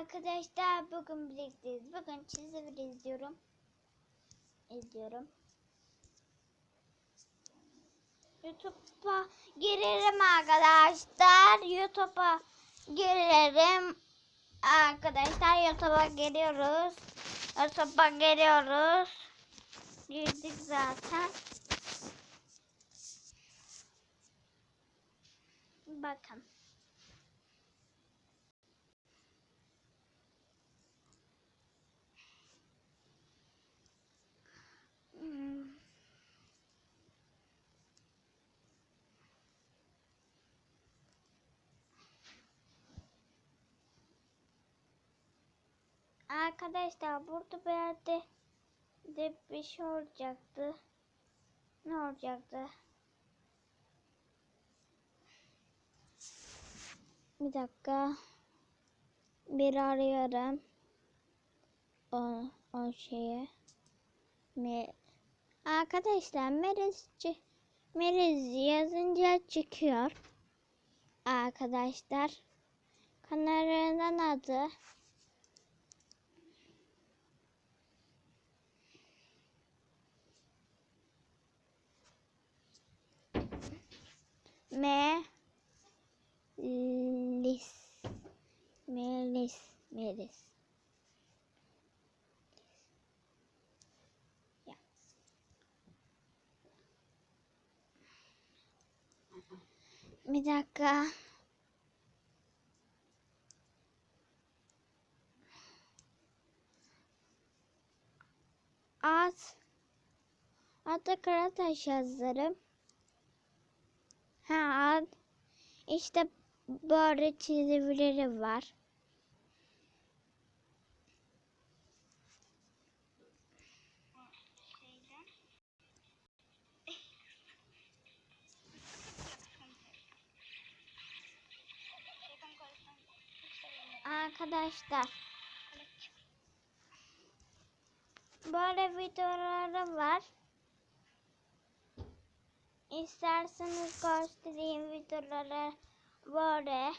Arkadaşlar bugün birlikteyiz. Bugün çizim izliyorum. İzliyorum. YouTube'a girerim arkadaşlar. YouTube'a girerim. Arkadaşlar YouTube'a giriyoruz. YouTube'a giriyoruz. Girdik zaten. Bakın. Arkadaşlar burada bir de bir şey olacaktı. Ne olacaktı? Bir dakika. Bir arıyorum. O, o şeye. Me Arkadaşlar Meriz, Meriz yazınca çıkıyor. Arkadaşlar. Kanalının adı Melis. Melis. Melis. Ya. Bir dakika. At. Atta Karataş yazarım. Ha. İşte böyle çizimleri var. Arkadaşlar böyle videoları var. İsterseniz göstereyim videoları böyle.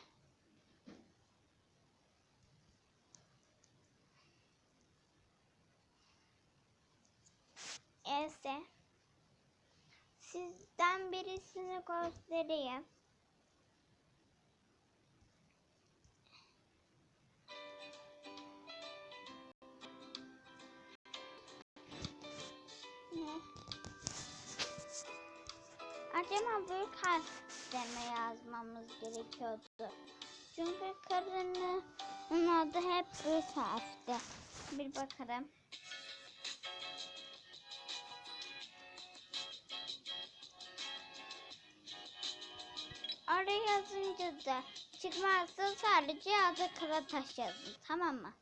Ese. Sizden birisini göstereyim. Acaba büyük harfleme yazmamız gerekiyordu. Çünkü karının adı hep büyük harfte. Bir bakalım. Oraya yazınca da çıkmazsa sadece adı Karataş yazın. Tamam mı?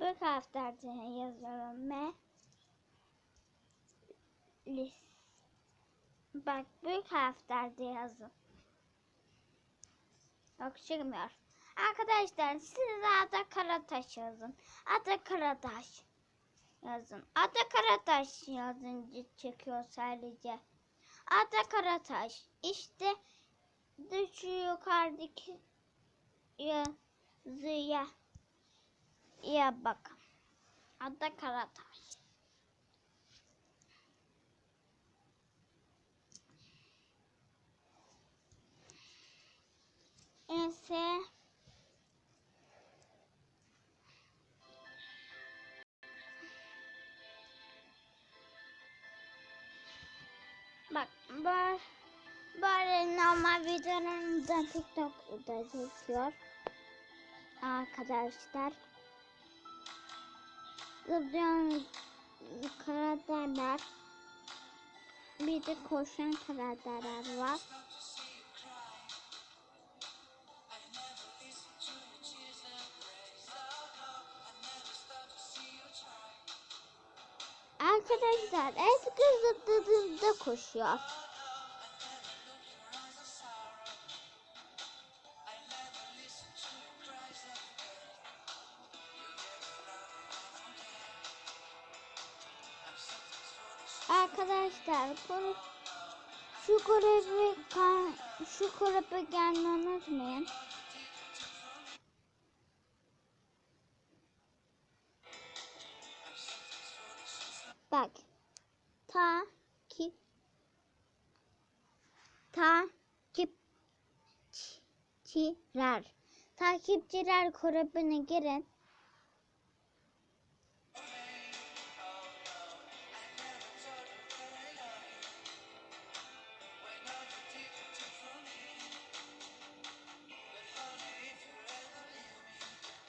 Büyük harflerde yazıyorum. M Lis. Bak büyük harflerde yazın. Yok çıkmıyor. Arkadaşlar siz Ada Karataş yazın. Ada Karataş yazın. Ada Karataş yazınca çıkıyor sadece. Ada Karataş. İşte şu yukarıdaki yazıya ya bakın. Ada Karataş. Ense Bak böyle, böyle normal videolarımda TikTok'da çekiyor arkadaşlar. Zıplayan karakterler bir de koşan karakterler var. Arkadaşlar eski zıpladığında koşuyor. Arkadaşlar konu şu kan- şu görevi gelmeyi unutmayın. Bak. Takip. Takipçiler. Takipçiler kulübüne girin.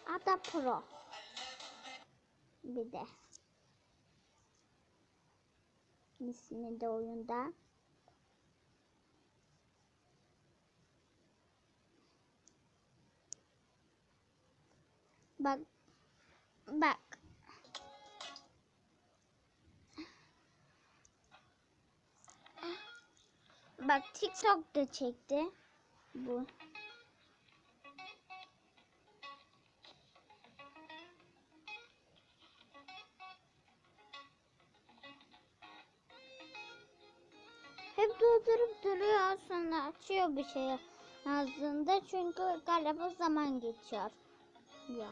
Ada Pro. Bir de. İsmi de oyunda. Bak. Bak. Bak TikTok da çekti. Bu. Durdurup duruyor sonra açıyor bir şey yazdığında çünkü galiba zaman geçiyor. Ya.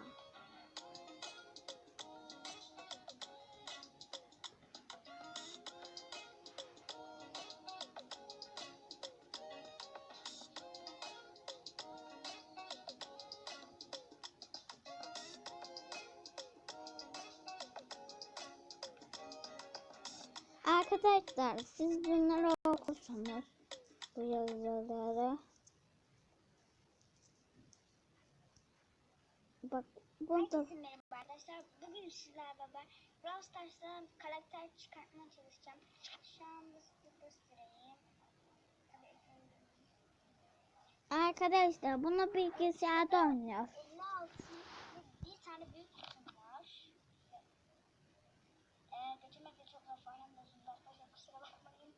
Arkadaşlar siz bunları okursanız bu yazıları bak burada Herkese merhaba arkadaşlar. Bugün sizlerle beraber Brawl Stars'tan karakter çıkartmaya çalışacağım. Şu anda size göstereyim. Arkadaşlar bunu bilgisayarda oynuyor. 56 ve bir tane büyük kutum var. Ee, götürmekle çok zor oynamıyorsunuz arkadaşlar. Kusura bakmayın.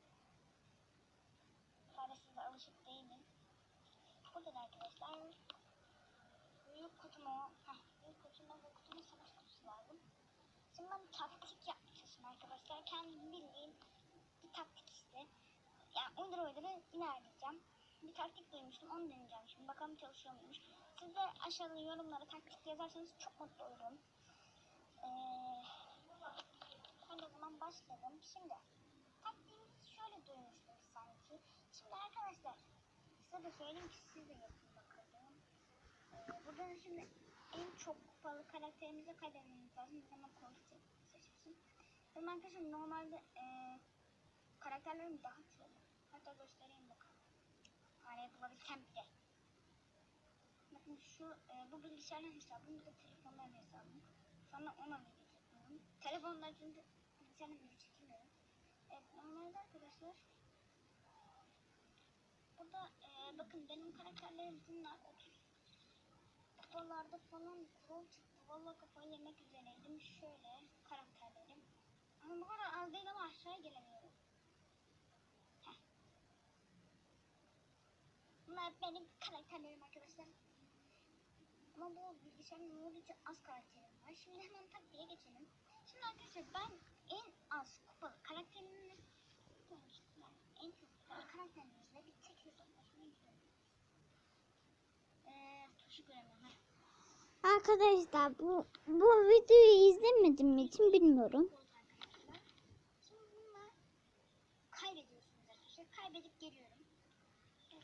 Faresiz alışık değilim. Burada da arkadaşlar büyük kutumu, heh, büyük kutumu ve kutumun savaş kutusu lazım. Şimdi ben taktik yapmaya çalışıyorum Kendim bildiğim bir taktik işte. Yani uydur uyduru ilerleyeceğim. Bir taktik duymuştum onu deneyeceğim şimdi. Bakalım çalışıyor muymuş. Siz de aşağıda yorumlara taktik yazarsanız çok mutlu olurum. Ee, hadi o zaman başlayalım. Şimdi taktiğimizi şöyle duymuştum sanki. Şimdi arkadaşlar size de söyleyeyim ki siz de yapın bakalım. Ee, burada şimdi en çok kupalı karakterimize kaydetmemiz lazım. Hemen koltuk seçmişim. Benim arkadaşım normalde e, karakterlerim daha çok. Hatta göstereyim bakalım. Hani bulabilsem bile. Bakın şu e, bu bilgisayarın hesabım, bu da telefonların hesabım. Sonra ona video. Telefonlar çünkü bilgisayarın video çekemiyorum. Evet normalde arkadaşlar burada e, bakın benim karakterlerim bunlar 30 kupalarda falan kol çıktı. Valla kafayı yemek üzereydim. Şöyle karakterlerim. Ama bu kadar aşağıya gelemiyorum. Heh. Bunlar benim karakterlerim arkadaşlar. Ama bu bilgisayarın oldukça az karakterim var. Şimdi hemen taktiğe geçelim. Şimdi arkadaşlar ben en az kupalı karakterimle yani en çok kupalı karakterimizle bir gidiyorum. Eee. Arkadaşlar bu bu videoyu izlemedim için bilmiyorum.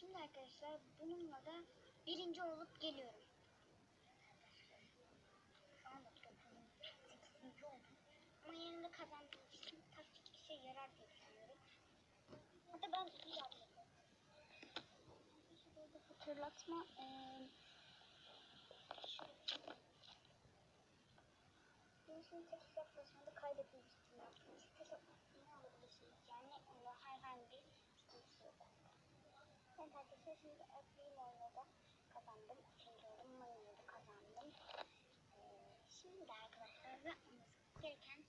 Şimdi arkadaşlar bununla da birinci olup geliyorum. Şu anda toplamım 8. oldum. Ama de kazandığım için taktik işe yarar diye düşünüyorum. Hatta ben iyi yapıyorum. Şurada hatırlatma. Eee Birisinin tek hesaplaşmada kaybetmek istiyorum. Çift Evet arkadaşlar şimdi Efe'nin oyunda kazandım. İkinci oldum. Mayon'da kazandım. Ee, şimdi arkadaşlar yapmamız gereken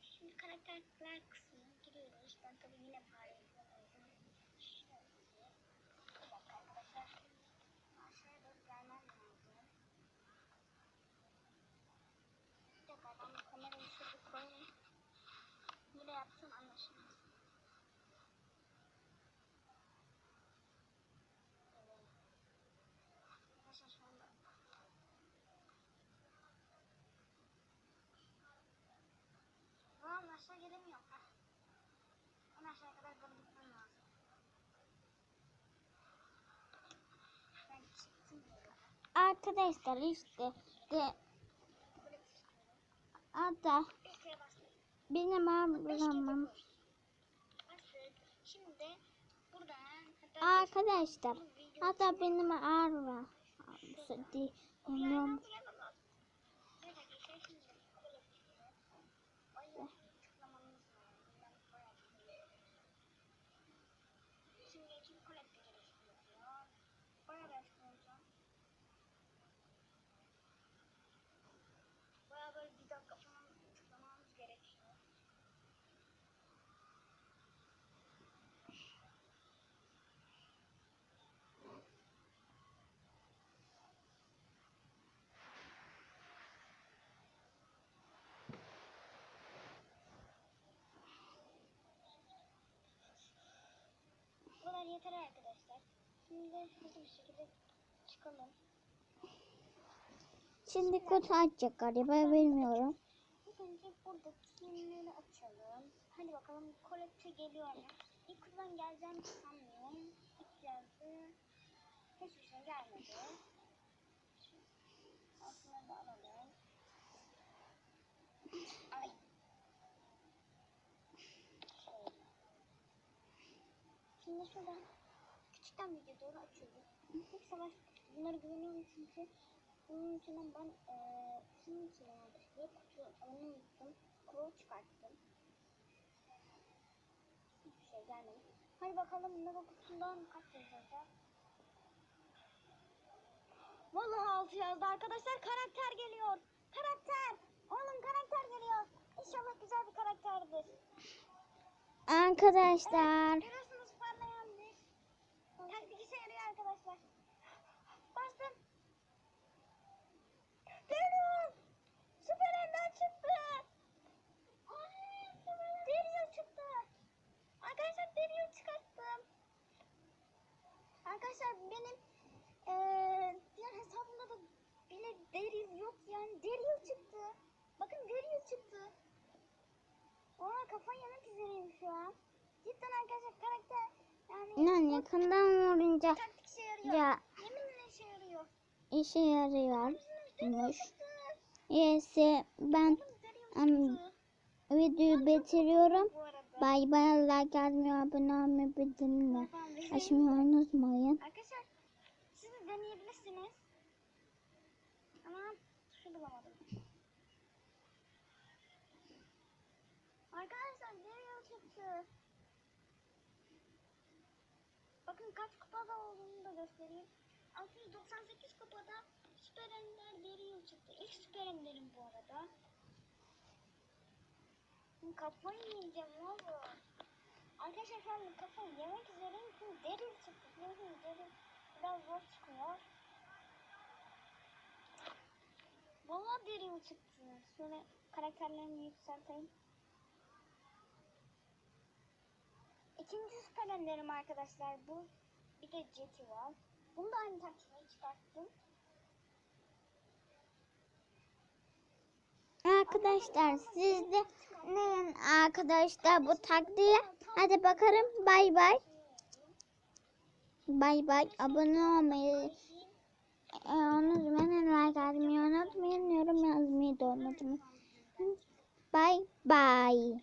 Şimdi karakterler kısmına giriyoruz. Ben tabii yine fare yapıyorum. Şöyle. Bir dakika arkadaşlar. Aşağıya doğru gelmem lazım. Bir dakika ben bu kamerayı şurada koyayım. Böyle yapsam anlaşılmaz. Evet. Arkadaşlar şu anda Tamam aşağı gelemiyorum. Heh. Ben aşağıya kadar böyle gitmem lazım. Ben çıktım böyle. Arkadaşlar işte de hatta benim ablamım arkadaşlar hatta benim arva değil bilmiyorum. Evet arkadaşlar şimdi böyle Bayağı tıklamamız lazım. Ben bayağı tıklıyorum. Şimdi için kolekte gerekiyor. Bayağı ben tıklayacağım. Bayağı böyle bir dakika falan tıklamamız gerekiyor. Bu kadar yeter arkadaşlar. Şimdi hızlı bir şekilde çıkalım. Şimdi kutu açacak galiba bilmiyorum. İlk önce buradakileri açalım. Hadi bakalım kolekte geliyor mu? İlk kutudan geleceğini sanmıyorum. İlk geldi. Hiçbir şey gelmedi. Aslında da alalım. Şimdi şuradan küçükten video doğru açıyoruz. İlk savaş bunları güveniyorum çünkü bunun içinden ben eee şunun içine bir kutu onu unuttum. Kuro çıkarttım. Hiçbir şey gelmedi. Hadi bakalım mega kutusundan kaç yazacak? Vallahi altı yazdı arkadaşlar karakter geliyor. Karakter. Oğlum karakter geliyor. İnşallah güzel bir karakterdir. Arkadaşlar Görüyorsunuz parlayan bir taktik işe arkadaşlar. Bastım. Geliyor. Süper Ender çıktı. Daryl çıktı. Arkadaşlar Daryl çıkarttım. Arkadaşlar benim eee diğer hesabımda da bile Daryl yok yani Daryl çıktı. Bakın Daryl çıktı. Oha kafayı yemek üzereyim şu an. Cidden arkadaşlar karakter yani inan yakından vurunca taktik ya işe yarıyor. işe yarıyormuş. Neyse ben çıktı. videoyu bitiriyorum. Bay bay like yazmayı, abone olmayı, bildirimleri açmayı unutmayın. Arkadaşlar siz de deneyebilirsiniz. Ama şu bulamadım. Arkadaşlar Daryl çıktı. Bakın kaç kupada olduğunu da göstereyim. 698 kupada Süper Ender Daryl çıktı. İlk Süper Ender'im bu arada. Kafayı yiyeceğim valla. Arkadaşlar şu kafayı yemek üzereyim çünkü Daryl çıktı. Biliyorsunuz Daryl biraz zor çıkıyor. Valla Daryl çıktı. Şöyle karakterlerimi yükselteyim. İkinci süper enderim arkadaşlar bu. Bir de Jet'i var. Bunu da aynı taktiği çıkarttım. Arkadaşlar siz de ne arkadaşlar bu taktiği hadi bakalım bay bay. Bay bay abone olmayı e, unutmayın like atmayı unutmayın yorum yazmayı da unutmayın. Bay bay.